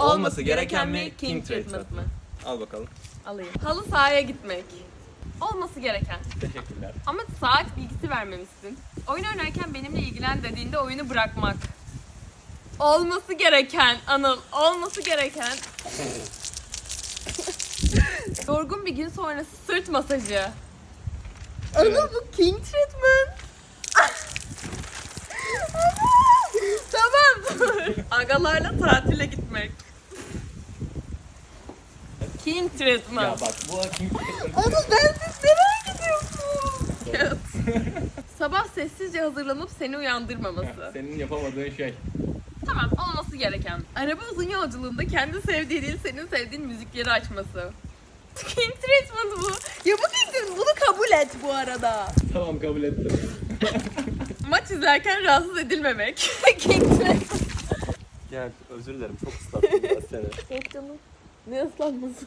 Olması gereken mi, king treatment mı? Al bakalım. Alayım. Halı sahaya gitmek. Olması gereken. Teşekkürler. Ama saat bilgisi vermemişsin. Oyun oynarken benimle ilgilen dediğinde oyunu bırakmak. Olması gereken Anıl. Olması gereken. Yorgun bir gün sonrası sırt masajı. Anıl bu king treatment. tamam dur. Agalarla tatile gitmek. King treatment. Ya bak bu king treatment. Anıl bensiz nereye gidiyorsun? Sabah sessizce hazırlanıp seni uyandırmaması. Senin yapamadığın şey. Tamam olması gereken. Araba uzun yolculuğunda kendi sevdiği değil senin sevdiğin müzikleri açması. King treatment bu. Ya bu king. Bunu kabul et bu arada. Tamam kabul ettim. Maç izlerken rahatsız edilmemek. king treatment. Gel özür dilerim çok ıslattım biraz seni. Yok canım. Ne ıslanması?